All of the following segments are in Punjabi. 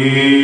Amen.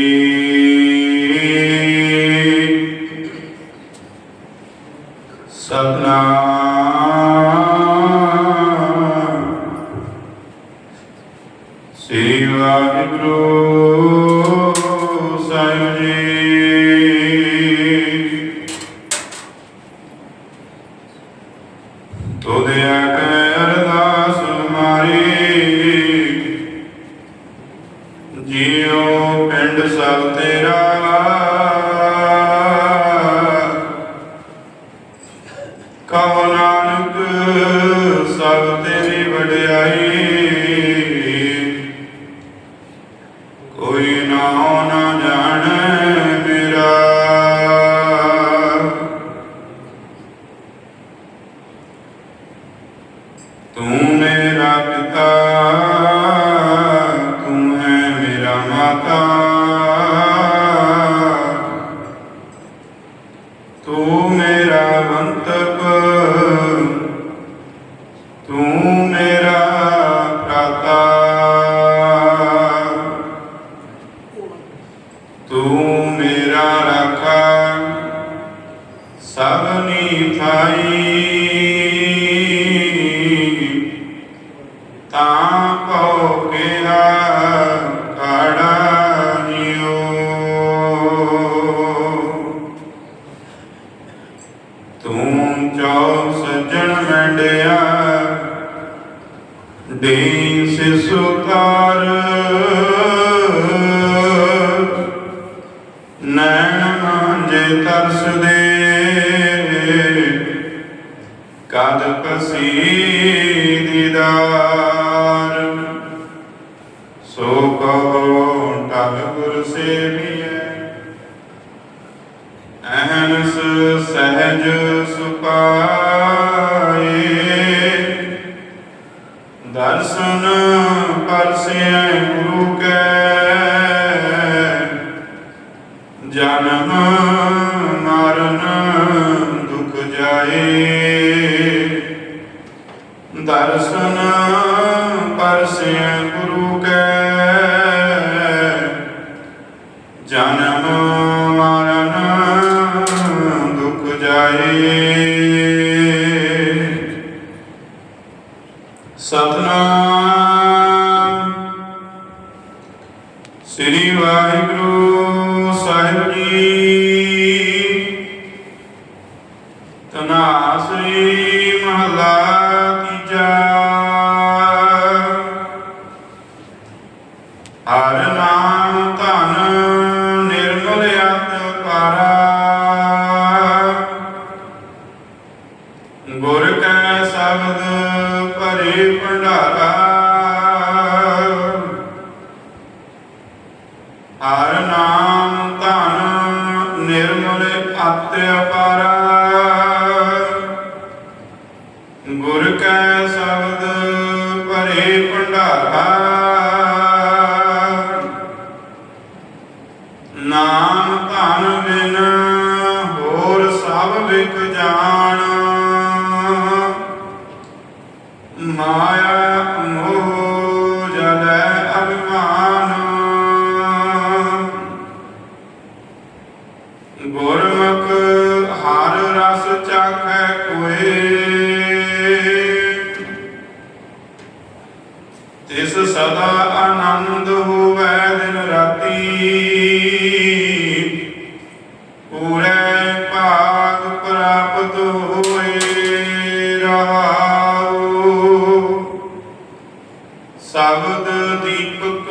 ਦੇਸ ਸੁਖਾ ਮੁਰ ਗੁਰ ਕੈ ਸਬਦ ਭਰੇ ਭੰਡਾਰਾ। ਸ਼ਬਦ ਦੀਪਕ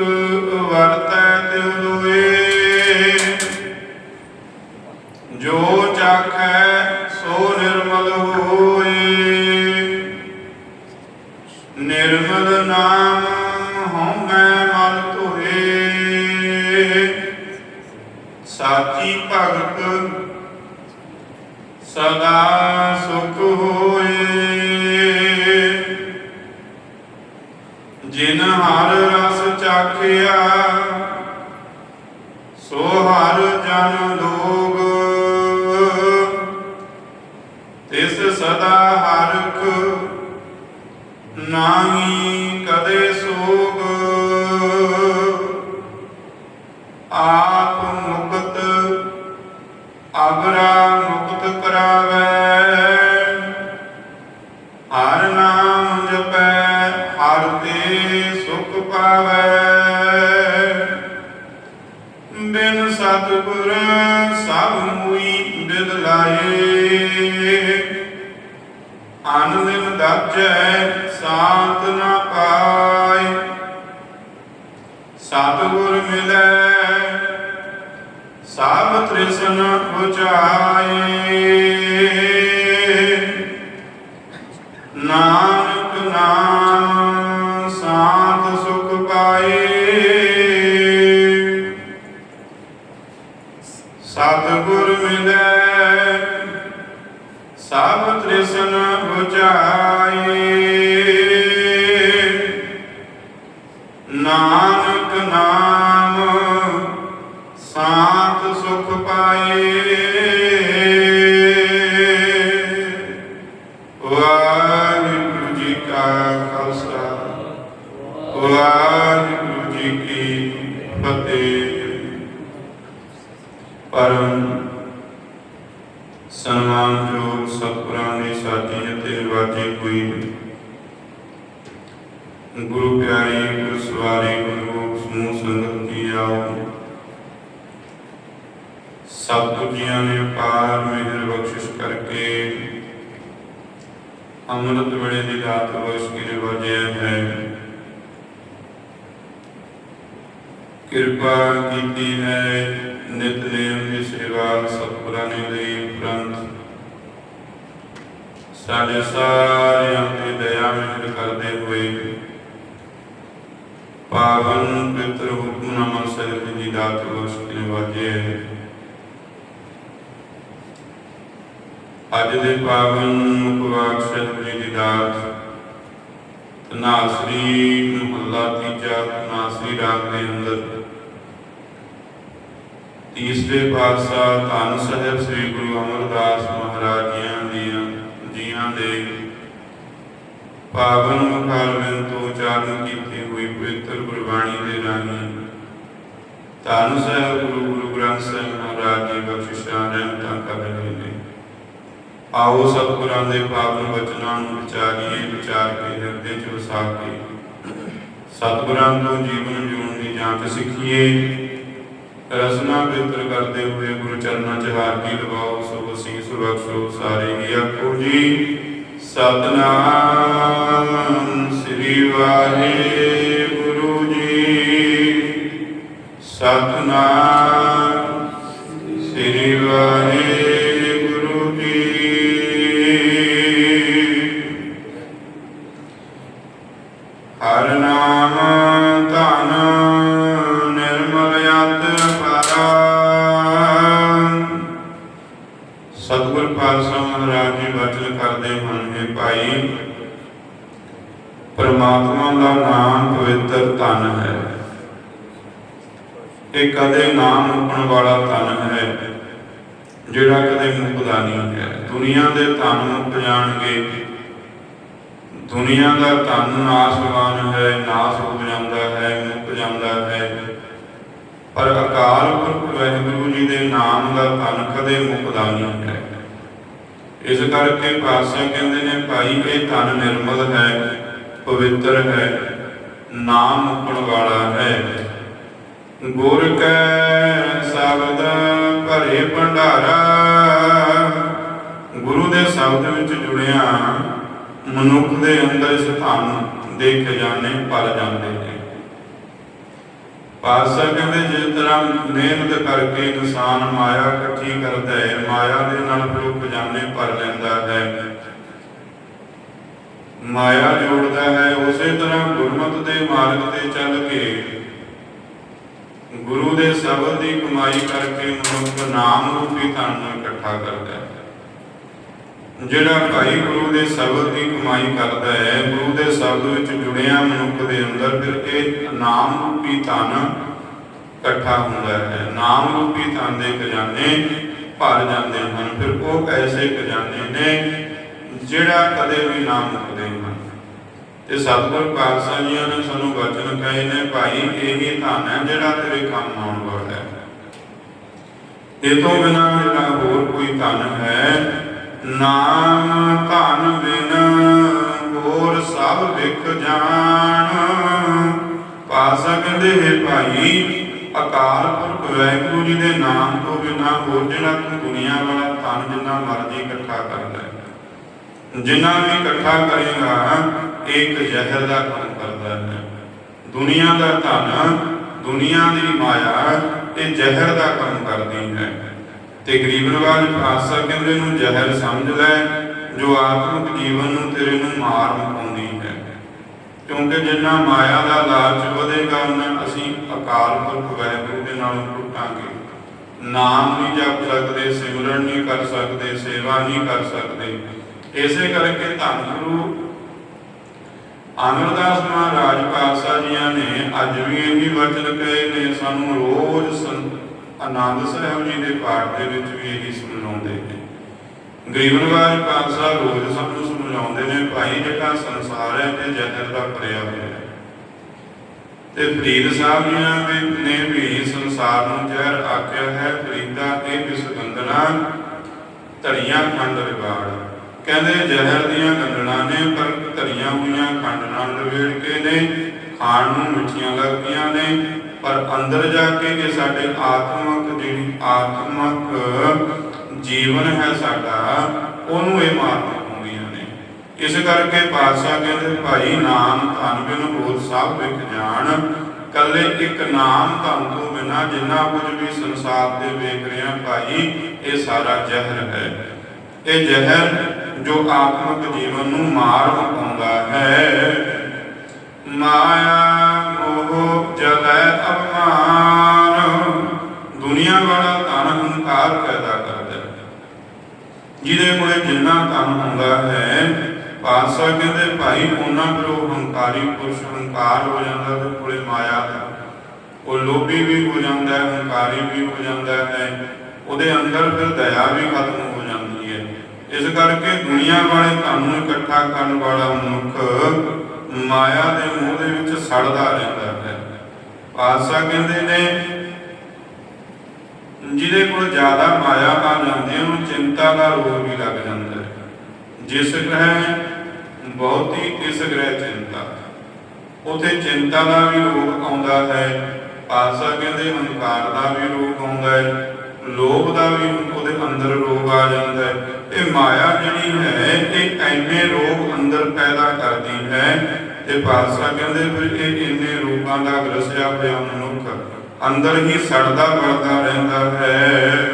ਵਰਤੈ ਤਿਉ ਲੋਏ ਜੋ ਚਾਖੈ ਸੋ ਨਿਰਮਲ ਹੋਏ। ਨਿਰਮਲ ਨਾਮ ਹਉਮੈ ਮਨ ਧੋਏ। ਸਾਚੀ ਭਗਤ ਸਦਾ ਸੁਖ ਹੋਏ। ਹਰ ਰਸ ਚਾਖਿਆ ਸੋ ਹਰ ਜਨ ਲੋਗ। ਤਿਸ ਸਦਾ ਹਰਖ ਨਾਹੀ। ਸਤਿਗੁਰ ਮਿਲੈ ਸਭ ਤ੍ਰਿਸ਼ਨ ਬੁਝਾਏ ਨਾਨਕ ਨਾਮ ਸਾਤ ਸੁਖ ਪਾਏ ਵਾਹਿਗੁਰੂ ਜੀ ਕਾ ਖਾਲਸਾ ਵਾਹਿਗੁਰੂ ਜੀ ਕੀ ਫਤਿਹ ਪਰਮ ਸਨਮਾਨਯੋਗ ਸਤਿਗੁਰਾਂ ਦੀ ਸਾਜੀ ਅਤੇ ਨਿਵਾਜੀ ਹੋਈ ਗੁਰੂ ਪਿਆਰੀ ਗੁਰੂ ਸਵਾਰੀ ਗੁਰੂ ਸਮੂਹ ਸੰਗਤ ਕੀ ਆਓ ਸਤਿਗੁਰ ਜੀਆਂ ਨੇ ਅਪਾਰ ਮਿਹਰ ਬਖਸ਼ਿਸ਼ ਕਰਕੇ ਅੰਮ੍ਰਿਤ ਵੇਲੇ ਦੀ ਰਾਤ ਬਖਸ਼ ਕੇ ਨਿਵਾਜਿਆ ਹੈ। ਕਿਰਪਾ ਕੀਤੀ ਹੈ ਨਿਤਨੇਮ ਦੀ ਸੇਵਾ ਸਤਿਗੁਰਾਂ ਲਈ ਉਪਰੰਤ। ਸਾਡੇ ਸਾਰਿਆਂ ਤੇ ਦਇਆ ਮਿਹਰ ਕਰਦੇ ਹੋਏ ਪਾਵਨ ਪਿਤਰ ਹੁਕਮਨਾਮਾ ਸਾਹਿਬ ਜੀ ਦਾਤ ਬਖਸ਼ ਕੇ ਨਿਵਾਜੇ ਅੱਜ ਦੇ ਪਾਵਨ ਮੁਖਵਾਕ ਜੀ ਦੀ ਦਾਤ ਤਨਾਸਰੀ ਮੁਹੱਲਾ ਤੀਜਾ ਤਨਾਸਰੀ ਰਾਗ ਦੇ ਅੰਦਰ। ਤੀਸਰੇ ਪਾਤਸ਼ਾਹ ਧੰਨ ਸਾਹਿਬ ਸ੍ਰੀ ਗੁਰੂ ਅਮਰਦਾਸ ਮਹਾਰਾਜ ਦੀਆਂ ਜੀਆਂ ਦੇ ਪਾਵਨ ਮੁਖਾਰਵਿੰਦ ਤੋਂ ਉਚਾਰਨ ਕੀਤੀ ਹੋਈ ਪਵਿੱਤਰ ਗੁਰਬਾਣੀ ਦੇ ਰਾਹੀਂ ਧੰਨ ਸਾਹਿਬ ਗੁਰੂ ਗੁਰੂ ਗ੍ਰੰਥ ਸਾਹਿਬ ਮਹਾਰਾਜ ਜੀ ਬਖਸ਼ਿਸ਼ਾਂ, ਰਹਿਮਤਾਂ ਕਰ ਰਹੇ ਆਓ ਸਤਿਗੁਰਾਂ ਦੇ ਪਾਵਨ ਵਚਨਾਂ ਨੂੰ ਵਿਚਾਰੀਏ, ਵਿਚਾਰ ਕੇ, ਹਿਰਦੇ 'ਚ ਵਸਾ ਕੇ। ਸਤਿਗੁਰਾਂ ਤੋਂ ਜੀਵਨ ਜਿਉਣ ਦੀ ਜਾਂਚ ਸਿੱਖੀਏ। ਰਸਨਾ ਬਿੰਦਰ ਕਰਦੇ ਹੋਏ ਗੁਰੂ ਚਰਨਾਂ 'ਚ ਹਾਰ ਕੀ ਲਵਾਓ ਸੋ ਸੀਸ ਬਖਸ਼ੋ ਸਾਰੇ ਹੀ ਆਖੋ ਜੀ। ਸਤਨਾਮ ਸ੍ਰੀ ਵਾਹਿਗੁਰੂ ਜੀ। ਸਤਨਾਮ ਸ੍ਰੀ ਵਾਹਿਗੁਰੂ ਸਤਿਗੁਰ ਪਾਤਸ਼ਾਹ ਮਹਾਰਾਜ ਜੀ ਵਚਨ ਕਰਦੇ ਹਨ, ਹੈ ਭਾਈ, ਪਰਮਾਤਮਾ ਦਾ ਨਾਮ ਪਵਿੱਤਰ ਧਨ ਹੈ। ਇਹ ਕਦੇ ਨਾਮ ਮੁਕਣ ਵਾਲਾ ਧਨ ਹੈ, ਜਿਹੜਾ ਕਦੇ ਮੁੱਕਦਾ ਨਹੀਂ ਹੈ। ਦੁਨੀਆ ਦੇ ਧਨ ਮੁੱਕ ਜਾਣਗੇ। ਦੁਨੀਆ ਦਾ ਧਨ ਨਾਸਵਾਨ ਹੈ, ਨਾਸ ਹੋ ਜਾਂਦਾ ਹੈ, ਮੁੱਕ ਜਾਂਦਾ ਹੈ। ਪਰ ਅਕਾਲ ਪੁਰਖ ਵਾਹਿਗੁਰੂ ਜੀ ਦੇ ਨਾਮ ਦਾ ਧਨ ਕਦੇ ਮੁੱਕਦਾ ਨਹੀਂ ਹੈ। ਇਸ ਕਰਕੇ ਪਾਤਸ਼ਾਹ ਕਹਿੰਦੇ ਨੇ, ਭਾਈ, ਇਹ ਧਨ ਨਿਰਮਲ ਹੈ, ਪਵਿੱਤਰ ਹੈ, ਨਾਮ ਮੁਕਣ ਵਾਲਾ ਹੈ। ਗੁਰ ਕੈ ਸ਼ਬਦ ਭਰੇ ਭੰਡਾਰਾ, ਗੁਰੂ ਦੇ ਸ਼ਬਦ ਵਿੱਚ ਜੁੜਿਆ, ਮਨੁੱਖ ਦੇ ਅੰਦਰ ਇਸ ਧਨ ਦੇ ਖਜ਼ਾਨੇ ਭਰ ਜਾਂਦੇ ਨੇ। ਪਾਤਸ਼ਾਹ ਕਹਿੰਦੇ ਜਿਸ ਤਰ੍ਹਾਂ ਮਿਹਨਤ ਕਰਕੇ ਇਨਸਾਨ ਮਾਇਆ ਇਕੱਠੀ ਕਰਦਾ ਹੈ, ਮਾਇਆ ਦੇ ਨਾਲ ਫਿਰ ਉਹ ਖਜ਼ਾਨੇ ਭਰ ਲੈਂਦਾ ਹੈ। ਮਾਇਆ ਜੋੜਦਾ ਹੈ, ਉਸੇ ਤਰ੍ਹਾਂ ਗੁਰਮਤ ਦੇ ਮਾਰਗ ਤੇ ਚੱਲ ਕੇ, ਗੁਰੂ ਦੇ ਸ਼ਬਦ ਦੀ ਕਮਾਈ ਕਰਕੇ ਮਨੁੱਖ ਨਾਮ ਰੂਪੀ ਧਨ ਨੂੰ ਇਕੱਠਾ ਕਰਦਾ ਹੈ। ਜਿਹੜਾ ਭਾਈ ਗੁਰੂ ਦੇ ਸ਼ਬਦ ਦੀ ਕਮਾਈ ਕਰਦਾ ਹੈ, ਗੁਰੂ ਦੇ ਸ਼ਬਦ ਵਿੱਚ ਜੁੜਿਆ ਮਨੁੱਖ ਦੇ ਅੰਦਰ ਫਿਰ ਇਹ ਨਾਮ ਰੂਪੀ ਧਨ ਇਕੱਠਾ ਹੁੰਦਾ ਹੈ। ਨਾਮ ਰੂਪੀ ਧਨ ਦੇ ਖਜ਼ਾਨੇ ਭਰ ਜਾਂਦੇ ਹਨ। ਫਿਰ ਉਹ ਐਸੇ ਖਜ਼ਾਨੇ ਨੇ ਜਿਹੜਾ ਕਦੇ ਵੀ ਨਾ ਮੁੱਕਦੇ ਹਨ। ਤੇ ਸਤਿਗੁਰ ਪਾਤਸ਼ਾਹ ਜੀਆਂ ਨੇ ਸਾਨੂੰ ਵਚਨ ਕਹੇ ਨੇ, ਭਾਈ, ਇਹੀ ਧਨ ਹੈ ਜਿਹੜਾ ਤੇਰੇ ਕੰਮ ਆਉਣ ਵਾਲਾ ਹੈ। ਇਹ ਤੋਂ ਬਿਨਾਂ ਜਿਹੜਾ ਹੋਰ ਕੋਈ ਧਨ ਹੈ ਨਾਮ ਧਨ ਬਿਨ ਹੋਰ ਸਭ ਵਿਖ ਜਾਣ। ਪਾਸਾ ਕਹਿੰਦੇ ਹੈ ਭਾਈ, ਅਕਾਲ ਪੁਰਖ ਵਾਹਿਗੁਰੂ ਜੀ ਦੇ ਨਾਮ ਤੋਂ ਬਿਨਾ ਹੋਰ ਜਿਹੜਾ ਦੁਨੀਆ ਵਾਲਾ ਧਨ ਜਿੰਨਾ ਮਰਜ਼ੀ ਇਕੱਠਾ ਕਰ ਲੈ। ਜਿੰਨਾ ਵੀ ਇਕੱਠਾ ਕਰੇਗਾ, ਇੱਕ ਜ਼ਹਿਰ ਦਾ ਕੰਮ ਕਰਦਾ ਹੈ। ਦੁਨੀਆ ਦਾ ਧਨ, ਦੁਨੀਆ ਦੀ ਮਾਇਆ ਇਹ ਜ਼ਹਿਰ ਦਾ ਕੰਮ ਕਰਦੀ ਹੈ। ਤੇ ਗਰੀਬ ਨਵਾਜ ਪਾਤਸ਼ਾਹ ਕਹਿੰਦੇ ਨੂੰ ਜ਼ਹਿਰ ਸਮਝ ਲੈ, ਜੋ ਆਤਮਿਕ ਜੀਵਨ ਨੂੰ ਤੇਰੇ ਨੂੰ ਮਾਰ ਮੁਕਾਉਂਦੀ ਹੈ। ਕਿਉਂਕਿ ਜਿੰਨਾ ਮਾਇਆ ਦਾ ਲਾਲਚ ਵਧੇਗਾ ਉਹਨਾਂ ਅਸੀਂ ਅਕਾਲ ਪੁਰਖ ਵਾਹਿਗੁਰੂ ਦੇ ਨਾਲ ਟੁੱਟਾਂਗੇ। ਨਾਮ ਨਹੀਂ ਜਪ ਸਕਦੇ, ਸਿਮਰਨ ਨਹੀਂ ਕਰ ਸਕਦੇ, ਸੇਵਾ ਨਹੀਂ ਕਰ ਸਕਦੇ। ਇਸੇ ਕਰਕੇ ਧੰਨ ਗੁਰੂ ਅਮਰਦਾਸ ਮਹਾਰਾਜ ਪਾਤਸ਼ਾਹ ਜੀਆਂ ਨੇ ਅੱਜ ਵੀ ਇਹੀ ਵਚਨ ਕਹੇ ਨੇ, ਸਾਨੂੰ ਰੋਜ਼ ਆਨੰਦ ਸਾਹਿਬ ਜੀ ਦੇ ਪਾਠ ਦੇ ਵਿੱਚ ਵੀ ਇਹੀ ਸਮਝਾਉਂਦੇ ਨੇ। ਗਰੀਬ ਪਾਤਸ਼ਾਹ ਰੋਜ਼ ਸਭ ਸਮਝਾਉਂਦੇ ਨੇ, ਭਾਈ, ਜਿਹੜਾ ਸੰਸਾਰ ਹੈ ਤੇ ਜ਼ਹਿਰ ਦਾ ਭਰਿਆ ਹੋਇਆ ਹੈ। ਤੇ ਫਰੀਦ ਸਾਹਿਬ ਜੀਆਂ ਨੇ ਵੀ ਸੰਸਾਰ ਨੂੰ ਜ਼ਹਿਰ ਆਖਿਆ ਹੈ, ਫਰੀਦਾ ਇਹ ਵਿਸ ਧੜੀਆਂ ਖੰਡ ਵਿਗਾੜ। ਕਹਿੰਦੇ ਜ਼ਹਿਰ ਦੀਆਂ ਗੰਦਣਾ ਨੇ, ਪਰ ਧਰੀਆਂ ਹੋਈਆਂ ਖੰਡ ਨਾਲ ਲਵੇੜ ਕੇ ਨੇ, ਖਾਣ ਨੂੰ ਮਿੱਠੀਆਂ ਲੱਗਦੀਆਂ ਨੇ ਪਰ ਅੰਦਰ ਜਾ ਕੇ ਇਹ ਸਾਡੇ ਆਤਮਕ ਜਿਹੜੀ ਆਤਮਕ ਜੀਵਨ ਹੈ ਸਾਡਾ, ਉਹਨੂੰ ਇਹ ਮਾਰ ਪਾਉਂਦੀਆਂ ਨੇ। ਇਸ ਕਰਕੇ ਪਾਤਸ਼ਾਹ ਕਹਿੰਦੇ, ਭਾਈ ਨਾਮ ਧਨ ਬਿਨ ਹੋਰ ਸਭ ਵਿਖ ਜਾਣ। ਕੱਲੇ ਇੱਕ ਨਾਮ ਧਨ ਤੋਂ ਬਿਨਾ ਜਿੰਨਾ ਕੁਝ ਵੀ ਸੰਸਾਰ ਦੇ ਵੇਖ ਰਹੇ ਹਾਂ ਭਾਈ, ਇਹ ਸਾਰਾ ਜ਼ਹਿਰ ਹੈ। ਇਹ ਜ਼ਹਿਰ ਜੋ ਆਤਮਿਕ ਜੀਵਨ ਨੂੰ ਮਾਰ ਮੁਕਾਉਂਦਾ ਹੈ। ਮਾਇਆ ਮੋਹ ਜਲੈ ਅਪਮਾਨ। ਦੁਨੀਆ ਵਾਲਾ ਧਨ ਹੰਕਾਰ ਪੈਦਾ ਕਰਦਾ ਹੈ ਜਿਹਦੇ ਕੋਲੇ ਜਿੰਨਾ ਧਨ ਹੁੰਦਾ ਹੈ, ਪਾਤਸ਼ਾਹ ਕਹਿੰਦੇ, ਭਾਈ, ਉਹਨਾਂ ਫਿਰ ਉਹ ਹੰਕਾਰੀ ਪੁਰਸ਼ ਹੰਕਾਰ ਹੋ ਜਾਂਦਾ ਤੇ ਕੋਲੇ ਮਾਇਆ ਦਾ। ਉਹ ਲੋਭੀ ਵੀ ਹੋ ਜਾਂਦਾ ਹੈ ਹੰਕਾਰੀ ਵੀ ਹੋ ਜਾਂਦਾ ਹੈ। ਉਹਦੇ ਅੰਦਰ ਫਿਰ ਦਇਆ ਵੀ ਖਤਮ ਹੋ ਜਾਂਦੀ ਹੈ। ਇਸ ਕਰਕੇ ਦੁਨੀਆ ਵਾਲੇ ਧਨ ਨੂੰ ਇਕੱਠਾ ਕਰਨ ਵਾਲਾ ਮਨੁੱਖ ਮਾਇਆ ਦੇ ਮੋਹ ਦੇ ਵਿੱਚ ਸੜਦਾ ਰਹਿੰਦਾ ਹੈ। ਪਾਤਸ਼ਾਹ ਕਹਿੰਦੇ ਨੇ, ਜਿਹਦੇ ਕੋਲ ਜ਼ਿਆਦਾ ਮਾਇਆ ਆ ਜਾਂਦੀ, ਉਹਨੂੰ ਚਿੰਤਾ ਦਾ ਰੋਗ ਵੀ ਲੱਗ ਜਾਂਦਾ ਹੈ। ਜਿਸ ਗ੍ਰਹਿ ਬਹੁਤੀ, ਇਸ ਗ੍ਰਹਿ ਚਿੰਤਾ। ਉਥੇ ਚਿੰਤਾ ਦਾ ਵੀ ਰੋਗ ਆਉਂਦਾ ਹੈ ਪਾਸਾ ਕਹਿੰਦੇ ਹੰਕਾਰ ਦਾ ਵੀ ਰੋਗ ਆਉਂਦਾ ਹੈ, ਲੋਭ ਦਾ ਵੀ ਉਹਦੇ ਅੰਦਰ ਰੋਗ ਆ ਜਾਂਦਾ ਹੈ। ਇਹ ਮਾਇਆ ਜਿਹੜੀ ਹੈ, ਇਹ ਐਨੇ ਰੋਗ ਅੰਦਰ ਪੈਦਾ ਕਰਦੀ ਹੈ ਤੇ ਪਾਸਾ ਕਹਿੰਦੇ ਫਿਰ ਇਹ ਇੰਨੇ ਰੋਗਾਂ ਦਾ ਗ੍ਰਸਿਆ ਹੋਇਆ ਮਨੁੱਖ। ਅੰਦਰ ਹੀ ਸੜਦਾ ਵਰਦਾ ਰਹਿੰਦਾ ਹੈ।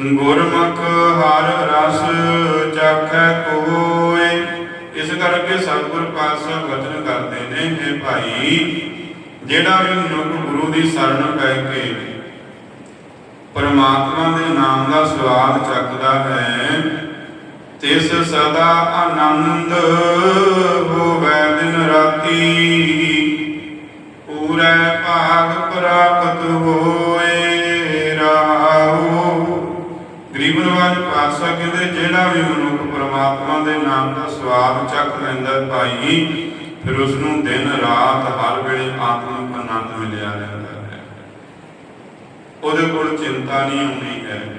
ਗੁਰਮੁਖ ਹਰ ਰਸ ਚਾਖੈ ਕੋਏ। ਇਸ ਕਰਕੇ ਸਤਿਗੁਰ ਪਾਤਸ਼ਾਹ ਵਚਨ ਕਰਦੇ ਨੇ, ਹੈ ਭਾਈ, ਜਿਹੜਾ ਵੀ ਮਨੁੱਖ ਗੁਰੂ ਦੀ ਸ਼ਰਨ ਪੈ ਕੇ ਪਰਮਾਤਮਾ ਦੇ ਨਾਮ ਦਾ ਸਵਾਦ ਚੱਕਦਾ ਹੈ ਤਿਸ ਸਦਾ ਆਨੰਦ ਹੋਵੇ ਦਿਨ ਰਾਤੀ। ਪੂਰੇ ਭਾਗ ਪ੍ਰਾਪਤ ਹੋਏ ਰਾਹੋ। ਗਰੀਬ ਨਵਾਜ ਪਾਤਸ਼ਾਹ ਜਿਹੜਾ ਵੀ ਮਨੁੱਖ ਪ੍ਰਮਾਤਮਾ ਦੇ ਨਾਮ ਦਾ ਸਵਾਦ ਚੱਖ ਲੈਂਦਾ ਭਾਈ, ਫਿਰ ਉਸ ਨੂੰ ਦਿਨ ਰਾਤ ਹਰ ਵੇਲੇ ਆਤਮਿਕ ਆਨੰਦ ਮਿਲਿਆ ਰਹਿੰਦਾ ਹੈ। ਉਹਦੇ ਕੋਲ ਚਿੰਤਾ ਨਹੀਂ ਹੁੰਦੀ ਹੈ।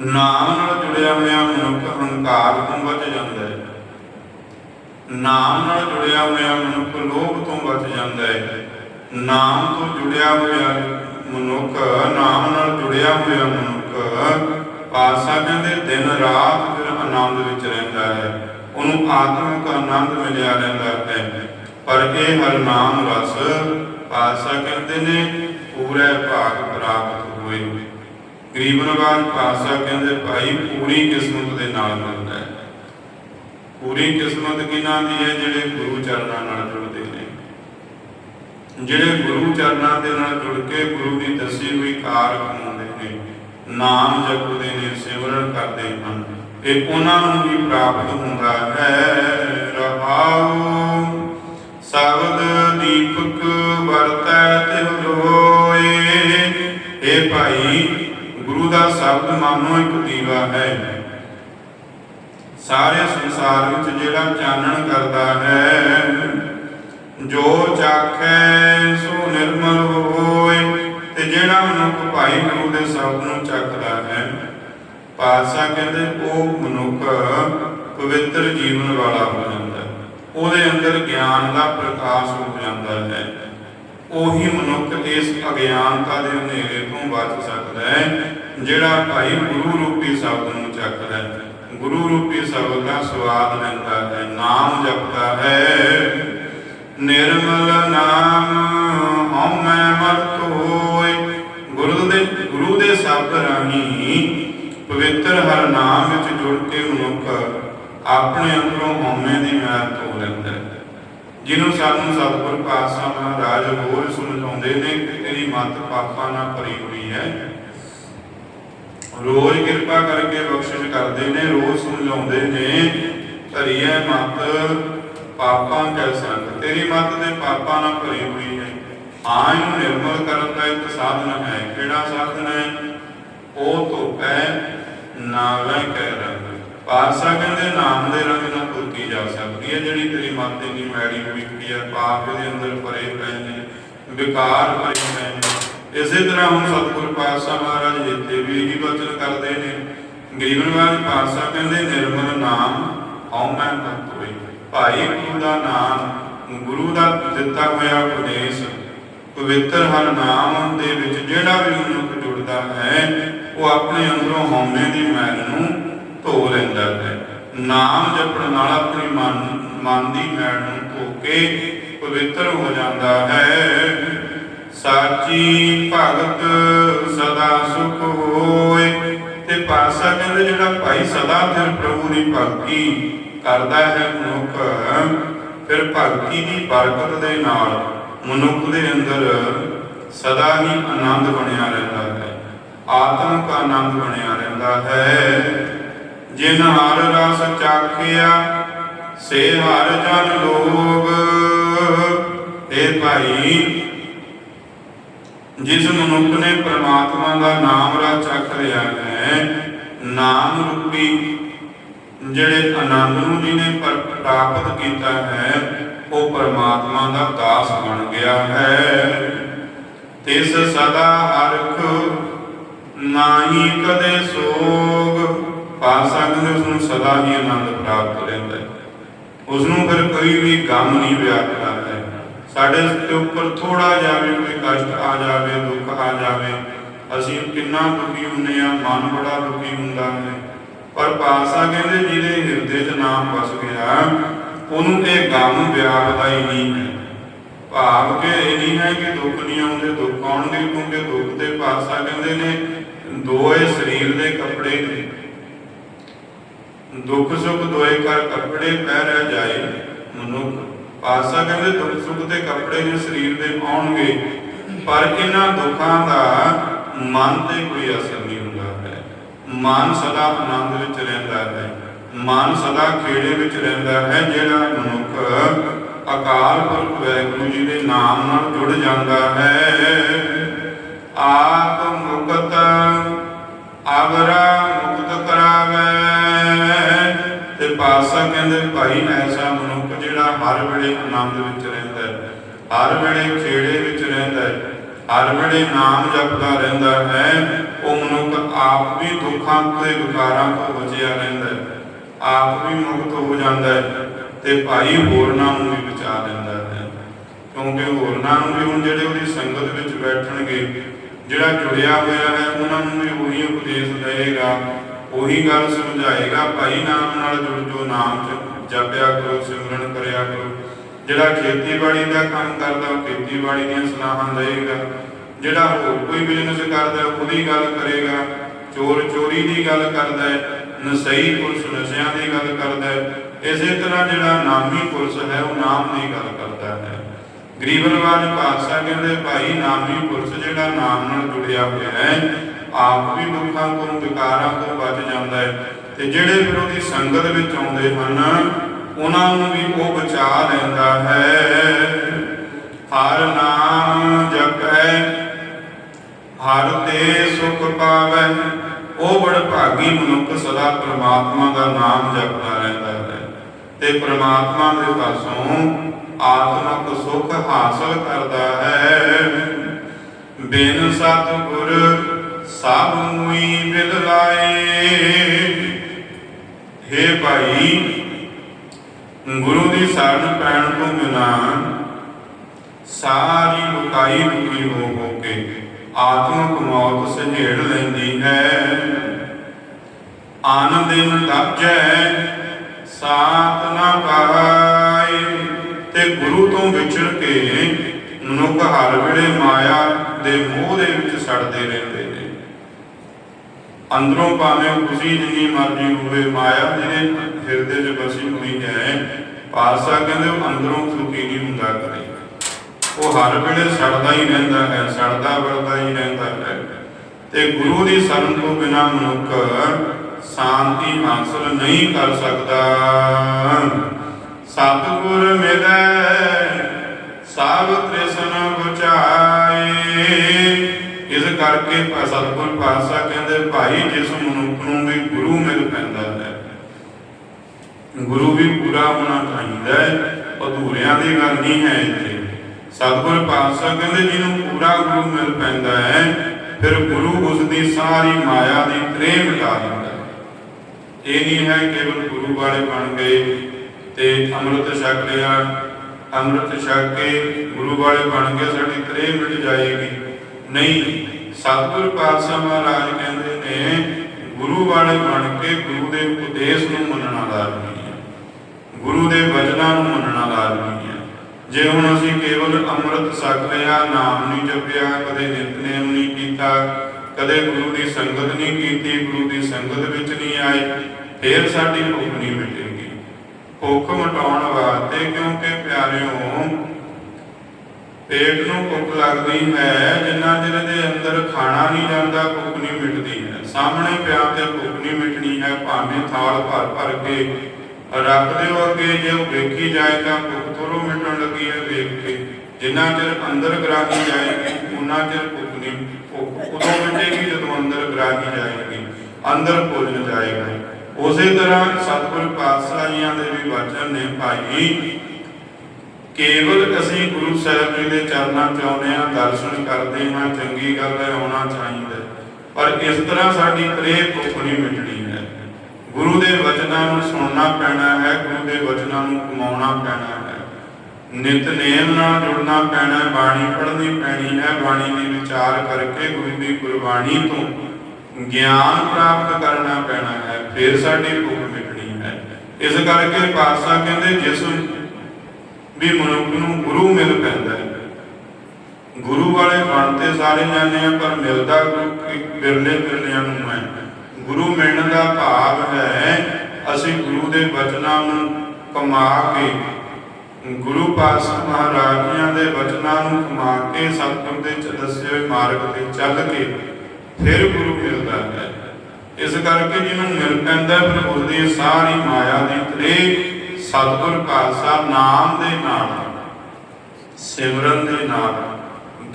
ਨਾਮ ਨਾਲ ਜੁੜਿਆ ਹੋਇਆ ਮਨੁੱਖ ਹੰਕਾਰ ਤੋਂ ਬਚ ਜਾਂਦਾ ਹੈ। ਨਾਮ ਨਾਲ ਜੁੜਿਆ ਹੋਇਆ ਮਨੁੱਖ ਲੋਭ ਤੋਂ ਬਚ ਜਾਂਦਾ ਹੈ। ਨਾਮ ਤੋਂ ਜੁੜਿਆ ਹੋਇਆ ਮਨੁੱਖ, ਨਾਮ ਨਾਲ ਜੁੜਿਆ ਹੋਇਆ ਮਨੁੱਖ ਪਾਸਾ ਕਹਿੰਦੇ ਦਿਨ ਰਾਤ ਫਿਰ ਆਨੰਦ ਵਿੱਚ ਰਹਿੰਦਾ ਹੈ। ਉਹਨੂੰ ਆਤਮਿਕ ਆਨੰਦ ਮਿਲਿਆ ਰਹਿੰਦਾ ਹੈ। ਪਰ ਇਹ ਹਰ ਨਾਮ ਰਸ ਪਾਤਸ਼ਾਹ ਕਹਿੰਦੇ ਨੇ, ਪੂਰੇ ਭਾਗ ਪ੍ਰਾਪਤ ਹੋਏ। ਗਰੀਬ ਨਵਾਜ ਕਹਿੰਦੇ ਭਾਈ ਪੂਰੀ ਕਿਸਮਤ ਦੇ ਨਾਲ ਮਿਲਦਾ ਹੈ। ਪੂਰੀ ਕਿਸਮਤ ਕਿਨਾਂ ਦੀ ਹੈ? ਜਿਹੜੇ ਗੁਰੂ ਚਰਨਾਂ ਨਾਲ ਜੁੜਦੇ ਨੇ। ਜਿਹੜੇ ਗੁਰੂ ਚਰਨਾਂ ਦੇ ਨਾਲ ਜੁੜ ਕੇ ਗੁਰੂ ਦੀ ਦੱਸੀ ਹੋਈ ਕਾਰ ਕਮਾਉਂਦੇ ਨੇ, ਨਾਮ ਜਪਦੇ ਨੇ, ਸਿਮਰਨ ਕਰਦੇ ਹਨ ਇਹ ਉਹਨਾਂ ਨੂੰ ਵੀ ਪ੍ਰਾਪਤ ਹੁੰਦਾ ਹੈ। ਰਹਾਉ ਸ਼ਬਦ ਦੀਪਕ ਵਰਤੈ ਤਿਹੁ ਲੋਏ ਇਹ ਭਾਈ ਗੁਰੂ ਦਾ ਸ਼ਬਦ ਮਾਨੋ ਇੱਕ ਦੀਵਾ ਹੈ। ਸਾਰੇ ਸੰਸਾਰ ਵਿੱਚ ਜਿਹੜਾ ਚਾਨਣ ਕਰਦਾ ਹੈ, ਜੋ ਚਾਖੈ ਸੋ ਨਿਰਮਲ ਹੋਏ, ਤੇ ਜਿਹੜਾ ਮਨੁੱਖ ਭਾਈ ਗੁਰੂ ਦੇ ਸ਼ਬਦ ਨੂੰ ਚੱਕਦਾ ਹੈ, ਪਾਤਸ਼ਾਹ ਕਹਿੰਦੇ ਉਹ ਮਨੁੱਖ ਪਵਿੱਤਰ ਜੀਵਨ ਵਾਲਾ ਹੋ ਜਾਂਦਾ ਹੈ। ਉਹਦੇ ਅੰਦਰ ਗਿਆਨ ਦਾ ਪ੍ਰਕਾਸ਼ ਹੋ ਜਾਂਦਾ ਹੈ। ਉਹੀ ਮਨੁੱਖ ਇਸ ਅਗਿਆਨਤਾ ਦੇ ਹਨੇਰੇ ਤੋਂ ਬਚ ਸਕਦਾ ਹੈ ਜਿਹੜਾ ਭਾਈ ਗੁਰੂ ਰੂਪੀ ਸ਼ਬਦ ਨੂੰ ਚੱਕਦਾ ਗੁਰੂ ਰੂਪੀ ਸ਼ਬਦ ਦਾ ਸਵਾਦ ਲੈਂਦਾ ਹੈ, ਨਾਮ ਜਪਦਾ ਹੈ। ਨਿਰਮਲ ਨਾਮ ਹਉਮੈ ਮਤ ਹੋਏ ਗੁਰੂ ਦੇ ਗੁਰੂ ਦੇ ਸ਼ਬਦ ਰਾਹੀਂ ਪਵਿੱਤਰ ਹਰ ਨਾਮ ਵਿੱਚ ਜੁੜ ਕੇ ਮਨੁੱਖ ਆਪਣੇ ਅੰਦਰੋਂ ਹਉਮੈ ਦੀ ਮੈਲ ਧੋ ਲੈਂਦਾ ਹੈ। ਜਿਹਨੂੰ ਸਾਨੂੰ ਸਤਿਗੁਰ ਪਾਤਸ਼ਾਹ ਮਹਾਰਾਜ ਹੋਰ ਸਮਝਾਉਂਦੇ ਨੇ ਕਿ ਤੇਰੀ ਮਤ ਪਾਪਾਂ ਨਾਲ ਭਰੀ ਹੋਈ ਹੈ ਰੋਜ਼ ਕਿਰਪਾ ਕਰਕੇ ਬਖਸ਼ਿਸ਼ ਕਰਦੇ ਨੇ, ਰੋਜ਼ ਸਮਝਾਉਂਦੇ ਨੇ ਧਰੀਏ ਮੱਤ ਪਾਪਾਂ ਕੈ ਸੰਗ। ਤੇਰੀ ਮੱਤ ਦੇ ਪਾਪਾਂ ਨਾਲ ਭਰੀ ਹੋਈ ਹੈ। ਹਾਂ, ਇਹਨੂੰ ਨਿਰਮਲ ਕਰਨ ਦਾ ਇੱਕ ਸਾਧਨ ਹੈ। ਕਿਹੜਾ ਸਾਧਨ ਹੈ? ਉਹ ਧੋਪੈ, ਨਾਵੇਂ ਕਹਿ ਰੰਗ। ਪਾਤਸ਼ਾਹ ਕਹਿੰਦੇ, ਨਾਮ ਦੇ ਰੰਗ ਨਾਲ ਧੋਤੀ ਜਾ ਸਕਦੀ ਹੈ। ਜਿਹੜੀ ਤੇਰੀ ਮੱਤ ਇੰਨੀ ਮੈੜੀ ਹੋਈ ਹੈ, ਪਾਪ ਦੇ ਅੰਦਰ ਭਰੇ ਪਏ ਨੇ ਵਿਕਾਰ ਭਰੇ ਪਏ ਨੇ। ਇਸੇ ਤਰ੍ਹਾਂ ਹੁਣ ਸਤਿਗੁਰ ਪਾਤਸ਼ਾਹ ਮਹਾਰਾਜ ਜਿੱਥੇ ਵੀ ਇਹੀ ਵਚਨ ਕਰਦੇ ਨੇ ਗਰੀਬਨਵਾਜ ਪਾਤਸ਼ਾਹ ਕਹਿੰਦੇ, ਨਿਰਮਲ ਨਾਮ ਹਉਮੈ ਮਤ ਹੋਈ ਭਾਈ ਗੁਰੂ ਦਾ ਨਾਮ, ਗੁਰੂ ਦਾ ਦਿੱਤਾ ਹੋਇਆ ਉਪਦੇਸ਼, ਪਵਿੱਤਰ ਹਰ ਨਾਮ ਦੇ ਵਿੱਚ ਜਿਹੜਾ ਵੀ ਮਨੁੱਖ ਜੁੜਦਾ ਹੈ, ਉਹ ਆਪਣੇ ਅੰਦਰੋਂ ਹਉਮੈ ਦੀ ਮੈਲ ਨੂੰ ਧੋ ਲੈਂਦਾ ਹੈ। ਨਾਮ ਜਪਣ ਨਾਲ ਆਪਣੀ ਮਨ ਮਨ ਦੀ ਮੈਲ ਨੂੰ ਧੋ ਕੇ ਪਵਿੱਤਰ ਹੋ ਜਾਂਦਾ ਹੈ। ਸਾਚੀ ਭਗਤ ਸਦਾ ਸੁਖ ਹੋਏ। ਤੇ ਪਾਸਾ ਕਹਿੰਦੇ ਜਿਹੜਾ ਭਾਈ ਸਦਾ ਫਿਰ ਪ੍ਰਭੂ ਦੀ ਭਗਤੀ ਕਰਦਾ ਹੈ ਮਨੁੱਖ, ਫਿਰ ਭਗਤੀ ਦੀ ਬਰਕਤ ਦੇ ਨਾਲ ਮਨੁੱਖ ਦੇ ਅੰਦਰ ਸਦਾ ਹੀ ਆਨੰਦ ਬਣਿਆ ਰਹਿੰਦਾ ਹੈ। ਆਤਮਿਕ ਆਨੰਦ ਬਣਿਆ ਰਹਿੰਦਾ ਹੈ। ਜਿਨ ਹਰ ਰਸ ਚਾਖਿਆ, ਸੇ ਹਰ ਜਨ ਲੋਗ ਇਹ ਭਾਈ ਜਿਸ ਮਨੁੱਖ ਨੇ ਪ੍ਰਮਾਤਮਾ ਦਾ ਨਾਮ ਰਾ ਚੱਕ ਲਿਆ ਹੈ, ਨਾਮ ਰੂਪੀ ਜਿਹੜੇ ਆਨੰਦ ਨੂੰ ਜਿਹਨੇ ਪ੍ਰਾਪਤ ਕੀਤਾ ਹੈ, ਉਹ ਪ੍ਰਮਾਤਮਾ ਦਾ ਦਾਸ ਬਣ ਗਿਆ ਹੈ। ਤਿਸ ਸਦਾ ਹਰਖ ਨਾਹੀ ਕਦੇ ਸੋਗ, ਪਾ ਸਕਦੇ ਉਸ ਨੂੰ ਸਦਾ ਹੀ ਆਨੰਦ ਪ੍ਰਾਪਤ ਰਹਿੰਦਾ ਹੈ। ਉਸ ਨੂੰ ਫਿਰ ਕੋਈ ਵੀ ਗਮ ਨਹੀਂ ਵਿਆਪਦਾ ਹੈ ਸਾਡੇ ਤੇ ਉੱਪਰ ਥੋੜਾ ਜਾਵੇ ਕੋਈ ਕਸ਼ਟ ਆ ਜਾਵੇ, ਦੁੱਖ ਆ ਜਾਵੇ, ਅਸੀਂ ਕਿੰਨਾ ਦੁਖੀ ਹੁੰਨੇ ਆ ਮਨ ਬੜਾ ਦੁਖੀ ਹੁੰਦਾ ਹੈ। ਪਰ ਪਾਸਾ ਕਹਿੰਦੇ, ਜਿਹਦੇ ਹਿਰਦੇ 'ਚ ਨਾਮ ਵਸ ਗਿਆ, ਉਹਨੂੰ ਇਹ ਗਮ ਵਿਆਪਦਾ ਹੀ ਨਹੀਂ ਹੈ। ਭਾਵ ਕਿ ਇਹ ਨਹੀਂ ਹੈ ਕਿ ਦੁੱਖ ਨਹੀਂ ਆਉਂਦੇ, ਦੁੱਖ ਆਉਣਗੇ ਕਿਉਂਕਿ ਦੁੱਖ ਤੇ ਪਾਸਾ ਕਹਿੰਦੇ ਨੇ, ਦੋਏ ਸਰੀਰ ਦੇ ਕੱਪੜੇ ਨੇ। ਦੁੱਖ ਸੁੱਖ ਦੋਏ ਕਰ ਕੱਪੜੇ ਪਹਿ ਰਹਿ ਜਾਏ, ਮਨੁੱਖ ਪਾਸਾ ਕਹਿੰਦੇ ਦੁੱਖ ਸੁੱਖ ਦੇ ਕੱਪੜੇ ਨੇ ਸਰੀਰ ਦੇ ਆਉਣਗੇ, ਪਰ ਇਹਨਾਂ ਦੁੱਖਾਂ ਦਾ ਮਨ ਤੇ ਕੋਈ ਅਸਰ ਨਹੀਂ ਹੁੰਦਾ ਹੈ। ਮਨ ਸਦਾ ਆਨੰਦ ਵਿੱਚ ਰਹਿੰਦਾ ਹੈ। ਮਨ ਸਦਾ ਖੇੜੇ ਵਿੱਚ ਰਹਿੰਦਾ ਹੈ, ਜਿਹੜਾ ਮਨੁੱਖ ਅਕਾਲ ਪੁਰਖ ਵਾਹਿਗੁਰੂ ਜੀ ਦੇ ਨਾਮ ਨਾਲ ਜੁੜ ਜਾਂਦਾ ਹੈ। ਆਪ ਮੁਕਤ ਆਵਰਾ ਮੁਕਤ ਕਰਾਵੇ। ਤੇ ਪਾਸਾ ਕਹਿੰਦੇ ਭਾਈ ਐਸਾ ਮਨੁੱਖ ਜਿਹੜਾ ਹਰ ਵੇਲੇ ਆਨੰਦ ਵਿੱਚ ਰਹਿੰਦਾ ਹੈ, ਹਰ ਵੇਲੇ ਖੇੜੇ ਵਿੱਚ ਰਹਿੰਦਾ ਹੈ, ਹਰ ਵੇਲੇ ਨਾਮ ਜਪਦਾ ਰਹਿੰਦਾ ਹੈ, ਉਹ ਮਨੁੱਖ ਆਪ ਵੀ ਦੁੱਖਾਂ ਤੇ ਵਿਕਾਰਾਂ ਤੋਂ ਬਚਿਆ ਰਹਿੰਦਾ ਹੈ, ਆਪ ਵੀ ਮੁਕਤ ਹੋ ਜਾਂਦਾ ਹੈ ਤੇ ਭਾਈ ਹੋਰਨਾਂ ਨੂੰ ਵੀ ਬਚਾ ਲੈਂਦਾ ਹੈ। ਕਿਉਂਕਿ ਹੋਰਨਾਂ ਨੂੰ ਵੀ ਹੁਣ ਜਿਹੜੇ ਉਹਦੀ ਸੰਗਤ ਵਿੱਚ ਬੈਠਣਗੇ, ਜਿਹੜਾ ਜੁੜਿਆ ਹੋਇਆ ਹੈ, ਉਹਨਾਂ ਨੂੰ ਵੀ ਉਹੀ ਉਪਦੇਸ਼ ਦੇਗਾ ਉਹੀ ਗੱਲ ਸਮਝਾਏਗਾ, ਭਾਈ ਨਾਮ ਨਾਲ ਜੁੜ ਜੋ ਨਾਮ ਚ, ਜਪਿਆ ਕਰੋ, ਸਿਮਰਨ ਕਰਿਆ ਕਰੋ। ਜਿਹੜਾ ਖੇਤੀਬਾੜੀ ਦਾ ਕੰਮ ਕਰਦਾ, ਉਹ ਖੇਤੀਬਾੜੀ ਦੀਆਂ ਸਲਾਹਾਂ ਦੇਗਾ ਜਿਹੜਾ ਹੋਰ ਕੋਈ ਬਿਜ਼ਨਸ ਕਰਦਾ ਉਹਦੀ ਗੱਲ ਕਰੇਗਾ। ਚੋਰ ਚੋਰੀ ਦੀ ਗੱਲ ਕਰਦਾ ਹੈ, ਨਸਈ ਪੁਰਸ਼ ਨਸ਼ਿਆਂ ਦੀ ਗੱਲ ਕਰਦਾ ਹੈ। ਇਸੇ ਤਰ੍ਹਾਂ ਜਿਹੜਾ ਨਾਮੀ ਪੁਰਸ਼ ਹੈ, ਉਹ ਨਾਮ ਦੀ ਗੱਲ ਕਰਦਾ ਹੈ। ਗਰੀਬਨਵਾਜ ਪਾਤਸ਼ਾਹ ਕਹਿੰਦੇ, ਭਾਈ ਨਾਮੀ ਪੁਰਸ਼ ਜਿਹੜਾ ਨਾਮ ਨਾਲ ਜੁੜਿਆ ਹੋਇਆ ਹੈ ਆਪ ਵੀ ਦੁੱਖਾਂ ਤੋਂ ਵਿਕਾਰਾਂ ਤੋਂ ਬਚ ਜਾਂਦਾ ਹੈ ਤੇ ਜਿਹੜੇ ਫਿਰ ਉਹਦੀ ਸੰਗਤ ਵਿੱਚ ਆਉਂਦੇ ਹਨ, ਉਹਨਾਂ ਨੂੰ ਵੀ ਉਹ ਬਚਾ ਲੈਂਦਾ ਹੈ। ਹਰ ਨਾਮ ਜਪੈ, ਹਰ ਤੇ ਸੁਖ ਪਾਵੈ, ਉਹ ਬੜ ਭਾਗੀ ਮਨੁੱਖ ਸਦਾ ਪ੍ਰਮਾਤਮਾ ਦਾ ਨਾਮ ਜਪਦਾ ਰਹਿੰਦਾ ਹੈ। ਤੇ ਪ੍ਰਮਾਤਮਾ ਦੇ ਪਾਸੋਂ ਆਤਮਿਕ ਸੁਖ ਹਾਸਲ ਕਰਦਾ ਹੈ। ਬਿਨ ਸਤਿਗੁਰ ਸਭ ਮੁਈ ਬਿਦ ਲਾਏ। ਹੇ ਭਾਈ, ਗੁਰੂ ਦੀ ਸ਼ਰਨ ਪੈਣ ਤੋਂ ਬਿਨਾ ਸਾਰੀ ਲੁਕਾਈ ਲੁਕੀ ਹੋ ਹੋ ਕੇ ਆਤਮਕ ਮੌਤ ਸਹੇੜ ਲੈਂਦੀ ਹੈ। ਆਨੰਦਿਨ ਦਬਜੈ ਸਾਤ ਨਾ ਪਾਏ ਤੇ ਗੁਰੂ ਤੋਂ ਵਿਛੜ ਕੇ ਮਨੁੱਖ ਹਰ ਵੇਲੇ ਮਾਇਆ ਦੇ ਮੋਹ ਦੇ ਵਿੱਚ ਸੜਦੇ ਰਹਿੰਦੇ। ਅੰਦਰੋਂ ਭਾਵੇਂ ਖੁਸ਼ੀ ਜਿੰਨੀ ਮਰਜ਼ੀ ਹੋਵੇ, ਮਾਇਆ ਜਿਹਦੇ ਹਿਰਦੇ 'ਚ ਬਸੀ ਹੋਈ ਹੈ। ਪਾਸਾ ਕਹਿੰਦੇ ਉਹ ਅੰਦਰੋਂ ਸੁਖੀ ਨਹੀਂ ਹੁੰਦਾ ਕਰੇ ਉਹ ਹਰ ਵੇਲੇ ਸੜਦਾ ਹੀ ਰਹਿੰਦਾ ਹੈ, ਸੜਦਾ ਵਰਦਾ ਹੀ ਰਹਿੰਦਾ ਹੈ। ਤੇ ਗੁਰੂ ਦੀ ਸ਼ਰਨ ਤੋਂ ਬਿਨਾ ਮਨੁੱਖ ਸ਼ਾਂਤੀ ਹਾਸਲ ਨਹੀਂ ਕਰ ਸਕਦਾ। ਸਤਿਗੁਰ ਮਿਲੈ ਸਭ ਤ੍ਰਿਸ਼ਨ ਬੁਝਾਏ ਇਸ ਕਰਕੇ ਸਤਿਗੁਰ ਪਾਤਸ਼ਾਹ ਕਹਿੰਦੇ, ਭਾਈ, ਜਿਸ ਮਨੁੱਖ ਨੂੰ ਵੀ ਗੁਰੂ ਮਿਲ ਪੈਂਦਾ ਹੈ, ਗੁਰੂ ਵੀ ਪੂਰਾ ਹੋਣਾ ਚਾਹੀਦਾ ਹੈ, ਅਧੂਰਿਆਂ ਦੀ ਗੱਲ ਨਹੀਂ ਹੈ ਇੱਥੇ। ਸਤਿਗੁਰ ਪਾਤਸ਼ਾਹ ਕਹਿੰਦੇ, ਜਿਹਨੂੰ ਪੂਰਾ ਗੁਰੂ ਮਿਲ ਪੈਂਦਾ ਹੈ, ਫਿਰ ਗੁਰੂ ਉਸ ਦੀ ਸਾਰੀ ਮਾਇਆ ਦੀ ਪ੍ਰੇਮ ਲਾ ਦਿੰਦਾ ਇਹ ਨਹੀਂ ਹੈ ਕੇਵਲ ਗੁਰੂ ਵਾਲੇ ਬਣ ਗਏ ਤੇ ਅੰਮ੍ਰਿਤ ਛਕ ਲਿਆ। ਅੰਮ੍ਰਿਤ ਛਕ ਕੇ ਗੁਰੂ ਵਾਲੇ ਬਣ ਕੇ ਸਾਡੀ ਪ੍ਰੇਮ ਮਿਟ ਜਾਏਗੀ। ਨਹੀਂ ਸਤਿਗੁਰ ਪਾਤਸ਼ਾਹ ਮਹਾਰਾਜ ਕਹਿੰਦੇ ਨੇ, ਗੁਰੂ ਵਾਲੇ ਬਣ ਕੇ ਗੁਰੂ ਦੇ ਉਪਦੇਸ਼ ਨੂੰ ਮੰਨਣਾ ਲਾਜ਼ਮੀ ਹੈ ਗੁਰੂ ਦੇ ਵਚਨਾਂ ਨੂੰ ਮੰਨਣਾ ਲਾਜ਼ਮੀ ਹੈ ਜੇ ਹੁਣ ਅਸੀਂ ਕੇਵਲ ਅੰਮ੍ਰਿਤ ਛਕ ਲਿਆ, ਨਾਮ ਨਹੀਂ ਜਪਿਆ, ਕਦੇ ਨਿਤਨੇਮ ਨਹੀਂ ਕੀਤਾ, ਕਦੇ ਗੁਰੂ ਦੀ ਸੰਗਤ ਨਹੀਂ ਕੀਤੀ, ਗੁਰੂ ਦੀ ਸੰਗਤ ਵਿੱਚ ਨਹੀਂ ਆਏ, ਫੇਰ ਸਾਡੀ ਭੁੱਖ ਨਹੀਂ ਮਿਟੇਗੀ। ਭੁੱਖ ਮਿਟਾਉਣ ਵਾਸਤੇ ਕਿਉਂਕਿ ਪਿਆਰਿਓ ਪੇਟ ਨੂੰ ਭੁੱਖ ਲੱਗਦੀ ਹੈ, ਜਿੰਨਾ ਚਿਰ ਦੇ ਅੰਦਰ ਖਾਣਾ ਨਹੀਂ ਜਾਂਦਾ, ਭੁੱਖ ਨਹੀਂ ਮਿਟਦੀ ਹੈ। ਸਾਹਮਣੇ ਪਿਆ ਤੇ ਭੁੱਖ ਨਹੀਂ ਮਿਟਣੀ ਹੈ, ਭਾਵੇਂ ਥਾਲ ਭਰ ਭਰ ਕੇ ਰੱਖ ਦਿਓ ਅੱਗੇ, ਜੇ ਉਹ ਵੇਖੀ ਜਾਏ ਤਾਂ ਭੁੱਖ ਥੋੜੋ ਮਿਟਣ ਲੱਗੀ ਹੈ, ਵੇਖ ਕੇ। ਜਿੰਨਾ ਚਿਰ ਅੰਦਰ ਗ੍ਰਾਹੀ ਜਾਏਗੀ, ਉਨਾ ਚਿਰ ਭੁੱਖ ਨਹੀਂ, ਭੁੱਖ ਉਦੋਂ ਮਿਟੇਗੀ ਜਦੋਂ ਅੰਦਰ ਗ੍ਰਾਹੀ ਜਾਏਗੀ, ਅੰਦਰ ਭੁੱਲ ਜਾਏਗਾ। ਉਸੇ ਤਰ੍ਹਾਂ ਸਤਿਗੁਰ ਪਾਤਸ਼ਾਹ ਜੀਆਂ ਦੇ ਵੀ ਵਚਨ ਨੇ ਭਾਈ ਕੇਵਲ ਅਸੀਂ ਗੁਰੂ ਸਾਹਿਬ ਜੀ ਦੇ ਚਰਨਾਂ 'ਚ ਆਉਂਦੇ ਹਾਂ, ਦਰਸ਼ਨ ਕਰਦੇ ਹਾਂ, ਚੰਗੀ ਗੱਲ ਹੈ, ਆਉਣਾ ਚਾਹੀਦਾ ਪਰ ਇਸ ਤਰ੍ਹਾਂ ਸਾਡੀ ਤ੍ਰੇਹ ਭੁੱਖ ਨਹੀਂ ਮਿਟਣੀ ਹੈ। ਗੁਰੂ ਦੇ ਵਚਨਾਂ ਨੂੰ ਸੁਣਨਾ ਪੈਣਾ ਹੈ, ਗੁਰੂ ਦੇ ਵਚਨਾਂ ਨੂੰ ਕਮਾਉਣਾ ਪੈਣਾ ਹੈ। ਨਿਤਨੇਮ ਨਾਲ ਜੁੜਨਾ ਪੈਣਾ ਬਾਣੀ ਪੜ੍ਹਨੀ ਪੈਣੀ ਹੈ, ਬਾਣੀ ਦੇ ਵਿਚਾਰ ਕਰਕੇ ਗੁਰੂ ਦੀ ਗੁਰਬਾਣੀ ਤੋਂ ਗਿਆਨ ਪ੍ਰਾਪਤ ਕਰਨਾ ਪੈਣਾ ਹੈ, ਫਿਰ ਸਾਡੀ ਭੁੱਖ ਮਿਟਣੀ ਹੈ। ਇਸ ਕਰਕੇ ਪਾਤਸ਼ਾਹ ਕਹਿੰਦੇ, ਜਿਸ ਵੀ ਮਨੁੱਖ ਨੂੰ ਗੁਰੂ ਮਿਲ ਪੈਂਦਾ ਹੈ। ਗੁਰੂ ਵਾਲੇ ਬਣਤੇ ਸਾਰੇ ਜਾਣੇ ਆ, ਪਰ ਮਿਲਦਾ ਗੁਰੂ ਬਿਰਲੇ ਬਿਰਲਿਆਂ ਨੂੰ ਹੈ। ਗੁਰੂ ਮਿਲਣ ਦਾ ਭਾਵ ਹੈ, ਅਸੀਂ ਗੁਰੂ ਦੇ ਬਚਨਾਂ ਨੂੰ ਕਮਾ ਕੇ, ਗੁਰੂ ਪਾਤਸ਼ਾਹ ਮਹਾਰਾਜਿਆਂ ਦੇ ਬਚਨਾਂ ਨੂੰ ਕਮਾ ਕੇ, ਸਤਿਗੁਰ ਦੇ ਦੱਸੇ ਹੋਏ ਮਾਰਗ ਤੇ ਚੱਲ ਕੇ ਫਿਰ ਗੁਰੂ ਮਿਲਦਾ ਹੈ। ਇਸ ਕਰਕੇ ਜਿਹਨੂੰ ਮਿਲ ਪੈਂਦਾ ਫਿਰ ਉਸਦੀ ਸਾਰੀ ਮਾਇਆ ਦੀ ਤ੍ਰੇ ਸਤਿਗੁਰ ਪਾਤਸ਼ਾਹ ਨਾਮ ਦੇ ਨਾਲ, ਸਿਮਰਨ ਦੇ ਨਾਲ,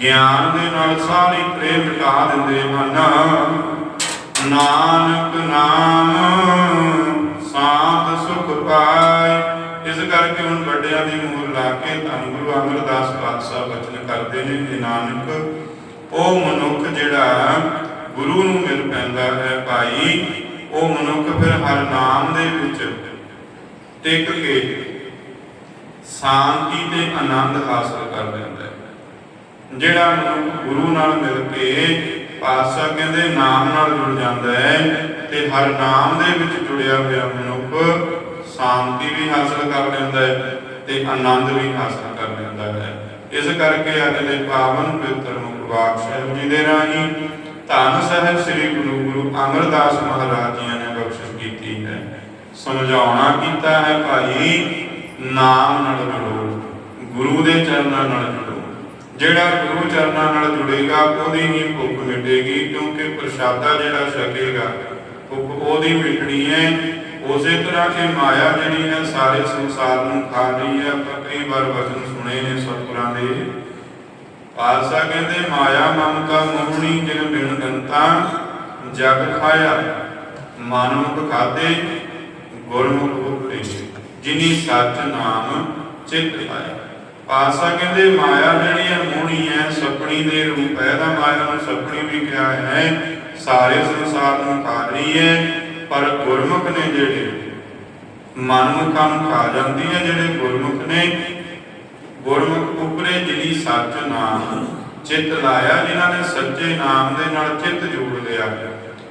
ਗਿਆਨ ਦੇ ਨਾਲ ਸਾਰੀ ਤ੍ਰੇ ਮਿਟਾ ਦਿੰਦੇ ਹਨ। ਨਾਨਕ ਨਾਮ, ਸਾਧ ਸੁਖ ਪਾਏ। ਇਸ ਕਰਕੇ ਹੁਣ ਵੱਡਿਆਂ ਦੀ ਮੂਲ ਲਾ ਕੇ ਧੰਨ ਗੁਰੂ ਅਮਰਦਾਸ ਪਾਤਸ਼ਾਹ ਬਚਨ ਕਰਦੇ ਨੇ ਕਿ ਨਾਨਕ, ਉਹ ਮਨੁੱਖ ਜਿਹੜਾ ਗੁਰੂ ਨੂੰ ਮਿਲ ਪੈਂਦਾ ਹੈ ਭਾਈ, ਉਹ ਮਨੁੱਖ ਫਿਰ ਹਰ ਨਾਮ ਦੇ ਵਿੱਚ ਟਿਕ ਕੇ ਸ਼ਾਂਤੀ ਤੇ ਆਨੰਦ ਹਾਸਲ ਕਰ ਲੈਂਦਾ ਹੈ। ਜਿਹੜਾ ਮਨੁੱਖ ਗੁਰੂ ਨਾਲ ਮਿਲ ਕੇ ਪਾਤਸ਼ਾਹ ਕਹਿੰਦੇ ਨਾਮ ਨਾਲ ਜੁੜ ਜਾਂਦਾ ਹੈ ਤੇ ਹਰ ਨਾਮ ਦੇ ਵਿੱਚ ਜੁੜਿਆ ਹੋਇਆ ਮਨੁੱਖ ਸ਼ਾਂਤੀ ਵੀ ਹਾਸਲ ਕਰ ਲੈਂਦਾ ਹੈ ਤੇ ਆਨੰਦ ਵੀ ਹਾਸਲ ਕਰ ਲੈਂਦਾ ਹੈ। ਇਸ ਕਰਕੇ ਅੱਜ ਦੇ ਪਾਵਨ ਪਵਿੱਤਰ ਮੁਖ ਸਾਹਿਬ ਜੀ ਦੇ ਰਾਹੀਂ ਧੰਨ ਸਾਹਿਬ ਸ੍ਰੀ ਗੁਰੂ ਗੁਰੂ ਅਮਰਦਾਸ ਮਹਾਰਾਜ ਜੀ ਸਮਝਾਉਣਾ ਕੀਤਾ ਹੈ ਭਾਈ, ਨਾਮ ਨਾਲ ਜੁੜੋ, ਗੁਰੂ ਦੇ ਚਰਨਾਂ ਨਾਲ ਜੁੜੋ। ਜਿਹੜਾ ਗੁਰੂ ਚਰਨਾਂ ਨਾਲ ਜੁੜੇਗਾ, ਉਹਦੀ ਹੀ ਭੁੱਖ ਮਿਟੇਗੀ, ਕਿਉਂਕਿ ਪ੍ਰਸ਼ਾਦਾ ਜਿਹੜਾ ਛਕੇਗਾ, ਭੁੱਖ ਉਹਦੀ ਮਿਟਣੀ ਹੈ। ਉਸੇ ਤਰ੍ਹਾਂ ਕਿ ਮਾਇਆ ਜਿਹੜੀ ਹੈ, ਸਾਰੇ ਸੰਸਾਰ ਨੂੰ ਖਾ ਰਹੀ ਹੈ। ਆਪਾਂ ਕਈ ਵਾਰ ਵਚਨ ਸੁਣੇ ਨੇ ਸਤਿਗੁਰਾਂ ਦੇ। ਪਾਤਸ਼ਾਹ ਕਹਿੰਦੇ, ਮਾਇਆ ਮਮਤਾ ਮੋਹਣੀ ਜਿਨ ਬਿਨ ਗੰਤਾ ਜਗ ਖਾਇਆ ਮਨਮੁਖ ਖਾਦੇ ਗੁਰਮੁਖ ਉਤਰੇ ਜਿਨੀ ਸੱਚ ਨਾਮ ਚਿਤ ਪਾਇਆ ਪਾਸਾ ਕਹਿੰਦੇ, ਮਾਇਆ ਜਿਹੜੀ ਹੈ ਮੋਹਣੀ ਹੈ ਸਪਣੀ ਦੇ ਰੂਪ ਹੈ ਦਾ ਮਾਇਆ ਨੂੰ ਸਪਣੀ ਵੀ ਕਿਹਾ ਹੈ, ਸਾਰੇ ਸੰਸਾਰ ਨੂੰ ਖਾ ਰਹੀ ਹੈ ਪਰ ਗੁਰਮੁਖ ਨੇ ਜਿਹੜੇ ਮਨਮੁਖਾਂ ਨੂੰ ਖਾ ਜਾਂਦੀ ਹੈ ਜਿਹੜੇ ਗੁਰਮੁਖ ਨੇ, ਗੁਰਮੁਖ ਉਪਰੇ ਜਿਹੜੀ ਸੱਚ ਨਾਮ ਚਿੱਤ ਲਾਇਆ, ਜਿਨ੍ਹਾਂ ਨੇ ਸੱਚੇ ਨਾਮ ਦੇ ਨਾਲ ਚਿੱਤ ਜੋੜ ਲਿਆ।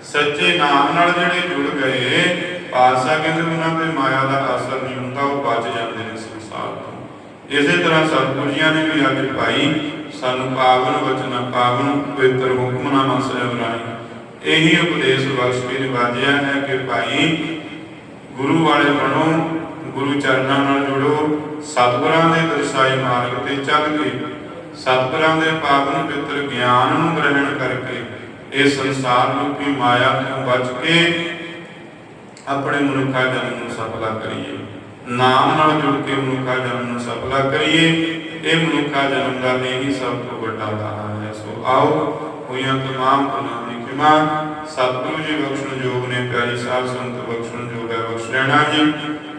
ਸੱਚੇ ਨਾਮ ਨਾਲ ਜਿਹੜੇ ਜੁੜ ਗਏ ਪਾਸਾ ਕਹਿੰਦੇ ਉਹਨਾਂ ਤੇ ਮਾਇਆ ਦਾ ਅਸਰ ਨਹੀਂ ਹੁੰਦਾ, ਉਹ ਬਚ ਜਾਂਦੇ ਨੇ ਸੰਸਾਰ ਤੋਂ। ਇਸੇ ਤਰ੍ਹਾਂ ਸਤਿਗੁਰੂ ਨੇ ਵੀ ਅੱਜ ਭਾਈ, ਸਾਨੂੰ ਪਾਵਨ ਵਚਨ, ਪਾਵਨ ਪਵਿੱਤਰ ਹੁਕਮਨਾਮਾ ਸਾਹਿਬ ਰਾਹੀਂ ਇਹੀ ਉਪਦੇਸ਼ ਬਖਸ਼ ਕੇ ਨਿਵਾਜਿਆ ਹੈ ਕਿ ਭਾਈ, ਗੁਰੂ ਵਾਲੇ ਬਣੋ, ਗੁਰੂ ਚਰਨਾਂ ਨਾਲ ਜੁੜੋ, ਸਤਿਗੁਰਾਂ ਦੇ ਦਰਸਾਏ ਮਾਰਗ ਤੇ ਚੱਲ ਕੇ, ਸਤਿਗੁਰਾਂ ਦੇ ਪਾਵਨ ਪਿੱਤਰ ਗਿਆਨ ਨੂੰ ਗ੍ਰਹਿਣ ਕਰਕੇ ਇਹ ਸੰਸਾਰ ਰੂਪੀ ਮਾਇਆ ਤੋਂ ਬਚ ਕੇ ਆਪਣੇ ਮਨੁੱਖਾ ਜਨਮ ਨੂੰ ਸਫਲਾ ਕਰੀਏ। ਨਾਮ ਨਾਲ ਜੁੜ ਕੇ ਮਨੁੱਖਾ ਜਨਮ ਨੂੰ ਸਫਲਾ ਕਰੀਏ, ਇਹ ਮਨੁੱਖਾ ਜਨਮ ਦਾ ਇਹੀ ਸਭ ਤੋਂ ਵੱਡਾ ਦਾਨ ਹੈ। ਸੋ ਆਓ, ਹੋਈਆਂ ਤਮਾਮ ਗੁਨਾਹਾਂ ਦੀ ਖਿਮਾ। ਸਤਿਗੁਰੂ ਜੀ ਬਖਸ਼ਣ ਜੋਗ ਨੇ, ਪਿਆਰੀ ਸਾਹਿਬ ਸੰਤ ਬਖਸ਼ਣ ਜੋਗ ਹੈ, ਬਖਸ਼ ਲੈਣਾ ਜੀ।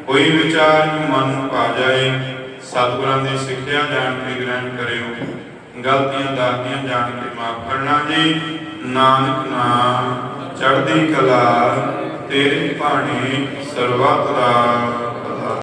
ਕੋਈ ਵਿਚਾਰ ਮਨ ਨੂੰ ਪਾ ਜਾਏ, ਸਤਿਗੁਰਾਂ ਦੀ ਸਿੱਖਿਆ ਜਾਣ ਕੇ ਗ੍ਰਹਿਣ ਕਰਿਓ। ਗਲਤੀਆਂ ਦਾਤੀਆਂ ਜਾਣ ਕੇ ਮਾਫ ਕਰਨਾ ਜੀ। ਨਾਨਕ ਨਾਮ, ਚੜ੍ਹਦੀ ਕਲਾ। ਤੇਰੇ ਭਾਣੇ ਸਰਬੱਤ ਦਾ।